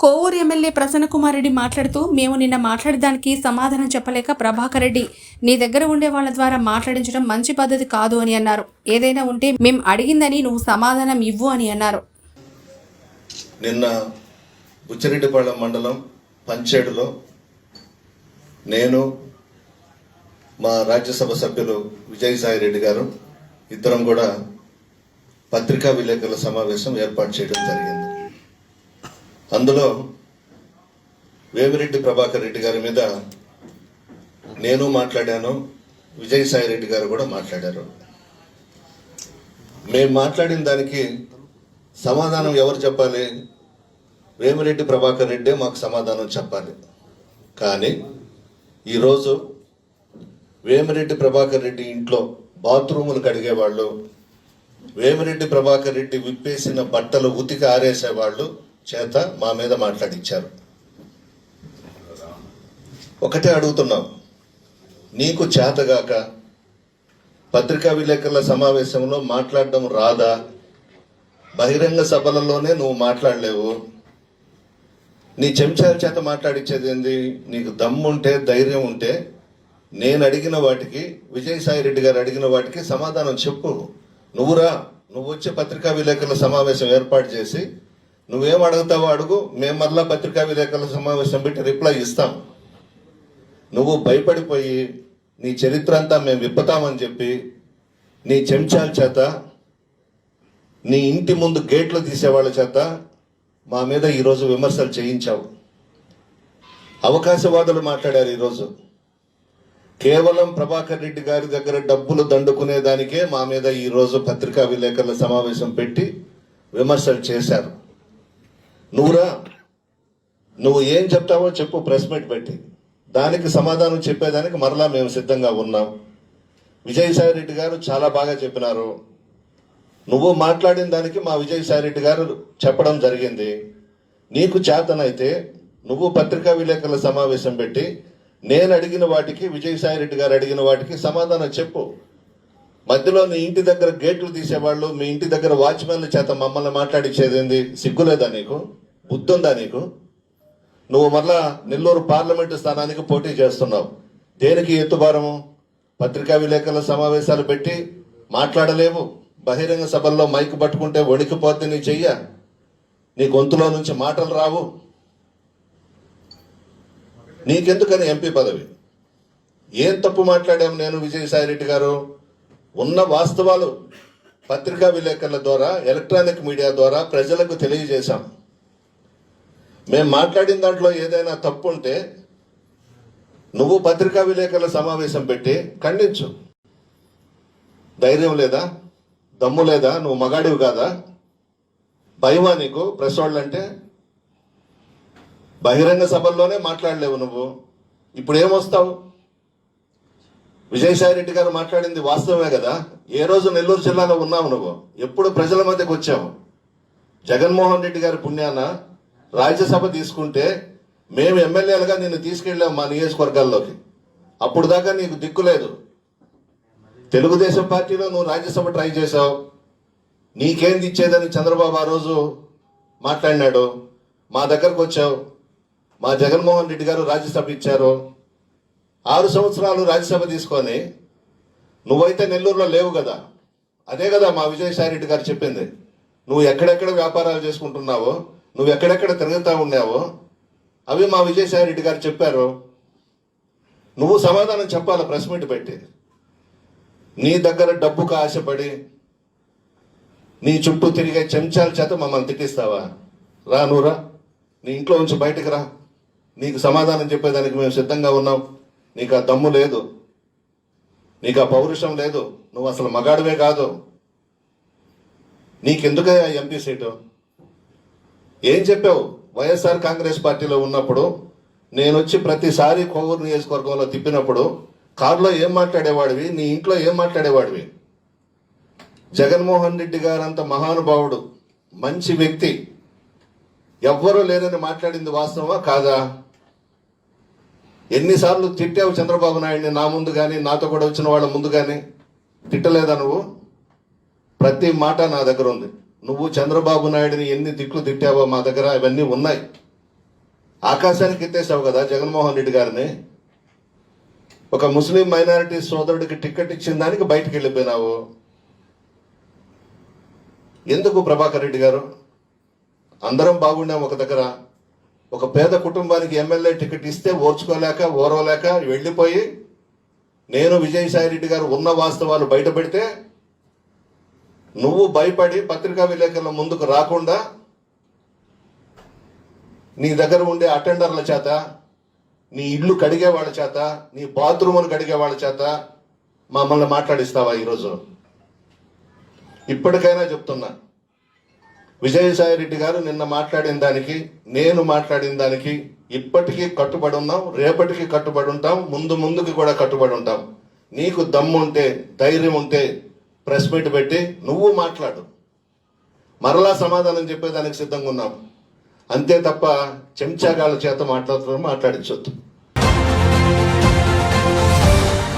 Kovur MLA Prasanna Kumar Reddy మాట్లాడుతూ మేము నిన్న మాట్లాడడానికి సమాధానం చెప్పలేక ప్రభాకర్ రెడ్డి నీ దగ్గర ఉండే వాళ్ళ ద్వారా మాట్లాడించడం మంచి పద్ధతి కాదు అని అన్నారు. ఏదైనా ఉంటే మేము అడిగిందని నువ్వు సమాధానం ఇవ్వు అని అన్నారు. నిన్న బుచ్చిరెడ్డిపాళెం మండలం పంచేడులో నేను మా రాజ్యసభ సభ్యులు విజయసాయి రెడ్డి గారు ఇద్దరం కూడా పత్రికా విలేకరుల సమావేశం ఏర్పాటు చేయడం జరిగింది. అందులో వేమిరెడ్డి ప్రభాకర్ రెడ్డి గారి మీద నేను మాట్లాడాను విజయసాయి రెడ్డి గారు కూడా మాట్లాడారు. మేము మాట్లాడిన దానికి సమాధానం ఎవరు చెప్పాలి? వేమిరెడ్డి ప్రభాకర్ రెడ్డే మాకు సమాధానం చెప్పాలి. కానీ ఈరోజు వేమిరెడ్డి ప్రభాకర్ రెడ్డి ఇంట్లో బాత్రూములు కడిగేవాళ్ళు వేమిరెడ్డి ప్రభాకర్ రెడ్డి విప్పేసిన బట్టలు ఉతికి ఆరేసేవాళ్ళు చేత మా మీద మాట్లాడించారు ఒకటే అడుగుతున్నాం. నీకు చేతగాక పత్రికా విలేకరుల సమావేశంలో మాట్లాడడం రాదా? బహిరంగ సభలలోనే నువ్వు మాట్లాడలేవు. నీ చెంచాల చేత మాట్లాడించేది ఏంది? నీకు దమ్ముంటే ధైర్యం ఉంటే నేను అడిగిన వాటికి విజయసాయి రెడ్డి గారు అడిగిన వాటికి సమాధానం చెప్పు. నువ్వురా నువ్వు వచ్చే పత్రికా విలేకరుల సమావేశం ఏర్పాటు చేసి నువ్వేం అడుగుతావో అడుగు. మేము మరలా పత్రికా విలేకరుల సమావేశం పెట్టి రిప్లై ఇస్తాం. నువ్వు భయపడిపోయి నీ చరిత్ర అంతా మేము విప్పుతామని చెప్పి నీ చెంచాల చేత నీ ఇంటి ముందు గేట్లు తీసేవాళ్ళ చేత మా మీద ఈరోజు విమర్శలు చేయించావు. అవకాశవాదులు మాట్లాడారు ఈరోజు. కేవలం ప్రభాకర్ రెడ్డి గారి దగ్గర డబ్బులు దండుకునే దానికే మా మీద ఈరోజు పత్రికా విలేకరుల సమావేశం పెట్టి విమర్శలు చేశారు. నువ్వురా నువ్వు ఏం చెప్తావో చెప్పు ప్రెస్ మీట్ పెట్టి. దానికి సమాధానం చెప్పేదానికి మరలా మేము సిద్ధంగా ఉన్నాం. విజయసాయి రెడ్డి గారు చాలా బాగా చెప్పినారు. నువ్వు మాట్లాడిన దానికి మా విజయసాయి రెడ్డి గారు చెప్పడం జరిగింది. నీకు చేతనైతే నువ్వు పత్రికా విలేకరుల సమావేశం పెట్టి నేను అడిగిన వాటికి విజయసాయి రెడ్డి గారు అడిగిన వాటికి సమాధానం చెప్పు. మధ్యలో నీ ఇంటి దగ్గర గేట్లు తీసేవాళ్ళు మీ ఇంటి దగ్గర వాచ్మెన్ల చేత మమ్మల్ని మాట్లాడించేదేంది సిగ్గులేదా నీకు? బుద్ధుందా నీకు? నువ్వు మరలా నెల్లూరు పార్లమెంటు స్థానానికి పోటీ చేస్తున్నావు. దేనికి ఎత్తుభారము? పత్రికా విలేకరుల సమావేశాలు పెట్టి మాట్లాడలేవు. బహిరంగ సభల్లో మైక్ పట్టుకుంటే వణికిపోద్ది నీ చెయ్య. నీ గొంతులో నుంచి మాటలు రావు. నీకెందుకని ఎంపీ పదవి? ఏం తప్పు మాట్లాడాం నేను విజయసాయి రెడ్డి గారు? ఉన్న వాస్తవాలు పత్రికా విలేకరుల ద్వారా ఎలక్ట్రానిక్ మీడియా ద్వారా ప్రజలకు తెలియజేశాం. మేము మాట్లాడిన దాంట్లో ఏదైనా తప్పు ఉంటే నువ్వు పత్రికా విలేకరుల సమావేశం పెట్టి ఖండించు. ధైర్యం లేదా? దమ్ము లేదా? నువ్వు మగాడివి కాదా? భయమా నీకు? ప్రెస్ వాళ్ళంటే బహిరంగ సభల్లోనే మాట్లాడలేవు నువ్వు. ఇప్పుడు ఏమొస్తావు? విజయసాయి రెడ్డి గారు మాట్లాడింది వాస్తవమే కదా? ఏ రోజు నెల్లూరు జిల్లాలో ఉన్నావు నువ్వు? ఎప్పుడు ప్రజల మధ్యకు వచ్చావు? జగన్మోహన్ రెడ్డి గారి పుణ్యాన? రాజ్యసభ తీసుకుంటే మేము ఎమ్మెల్యేలుగా నిన్ను తీసుకెళ్ళాం మా నియోజకవర్గాల్లోకి. అప్పుడు దాకా నీకు దిక్కు లేదు. తెలుగుదేశం పార్టీలో నువ్వు రాజ్యసభ ట్రై చేశావు. నీకేంది ఇచ్చేదని చంద్రబాబు ఆ రోజు మాట్లాడినాడు. మా దగ్గరకు వచ్చావు. మా జగన్మోహన్ రెడ్డి గారు రాజ్యసభ ఇచ్చారు. ఆరు సంవత్సరాలు రాజ్యసభ తీసుకొని నువ్వైతే నెల్లూరులో లేవు కదా. అదే కదా మా విజయసాయి రెడ్డి గారు చెప్పింది. నువ్వు ఎక్కడెక్కడ వ్యాపారాలు చేసుకుంటున్నావో నువ్వు ఎక్కడెక్కడ తిరుగుతూ ఉన్నావో అవి మా విజయసాయి రెడ్డి గారు చెప్పారు. నువ్వు సమాధానం చెప్పాలి ప్రెస్ మీట్ పెట్టి. నీ దగ్గర డబ్బుకు ఆశపడి నీ చుట్టూ తిరిగే చెంచాల చేత మమ్మల్ని తిట్టిస్తావా? రా నువ్వురా నీ ఇంట్లో నుంచి బయటకు రా. నీకు సమాధానం చెప్పేదానికి మేము సిద్ధంగా ఉన్నాం. నీకు ఆ దమ్ము లేదు. నీకు ఆ పౌరుషం లేదు. నువ్వు అసలు మగాడివే కాదు. నీకెందుకయ్యా ఎంపీ సీటు? ఏం చెప్పావు? వైఎస్ఆర్ కాంగ్రెస్ పార్టీలో ఉన్నప్పుడు నేను వచ్చి ప్రతిసారి కొవ్వూరు నియోజకవర్గంలో తిప్పినప్పుడు కారులో ఏం మాట్లాడేవాడివి? నీ ఇంట్లో ఏం మాట్లాడేవాడివి? జగన్మోహన్ రెడ్డి గారంత మహానుభావుడు మంచి వ్యక్తి. ఎవ్వరూ లేరని మాట్లాడింది వాస్తవమా? కాదా? ఎన్నిసార్లు తిట్టావు చంద్రబాబు నాయుడిని నా ముందు కానీ నాతో కూడా వచ్చిన వాళ్ళ ముందు కానీ తిట్టలేదా నువ్వు? ప్రతి మాట నా దగ్గర ఉంది. నువ్వు చంద్రబాబు నాయుడిని ఎన్ని తిట్లు తిట్టావో మా దగ్గర అవన్నీ ఉన్నాయి. ఆకాశానికి ఎత్తేసావు కదా జగన్మోహన్ రెడ్డి గారిని. ఒక ముస్లిం మైనారిటీ సోదరుడికి టికెట్ ఇచ్చిన దానికి బయటికి వెళ్ళిపోయినావు. ఎందుకు ప్రభాకర్ రెడ్డి గారు? అందరం బాగున్నాం ఒక దగ్గర. ఒక పేద కుటుంబానికి ఎమ్మెల్యే టికెట్ ఇస్తే ఓర్చుకోలేక ఓరవలేక వెళ్ళిపోయి నేను విజయసాయి రెడ్డి గారు ఉన్న వాస్తవాలు బయట పెడితే నువ్వు భయపడి పత్రికా విలేకరుల ముందుకు రాకుండా నీ దగ్గర ఉండే అటెండర్ల చేత నీ ఇల్లు కడిగే వాళ్ళ చేత నీ బాత్రూములు కడిగే వాళ్ళ చేత మమ్మల్ని మాట్లాడిస్తావా ఈరోజు? ఇప్పటికైనా చెప్తున్నా. విజయసాయి రెడ్డి గారు నిన్న మాట్లాడిన దానికి నేను మాట్లాడిన దానికి ఇప్పటికీ కట్టుబడి ఉన్నాం రేపటికి కట్టుబడి ఉంటాం ముందు ముందుకి కూడా కట్టుబడి ఉంటాం. నీకు దమ్ము ఉంటే ధైర్యం ఉంటే ప్రెస్ మీట్ పెట్టి నువ్వు మాట్లాడు. మరలా సమాధానం చెప్పేదానికి సిద్ధంగా ఉన్నాం అంతే తప్ప చెంచాగాళ్ళ చేత మాట్లాడుతున్నారు మాట్లాడించొద్దు.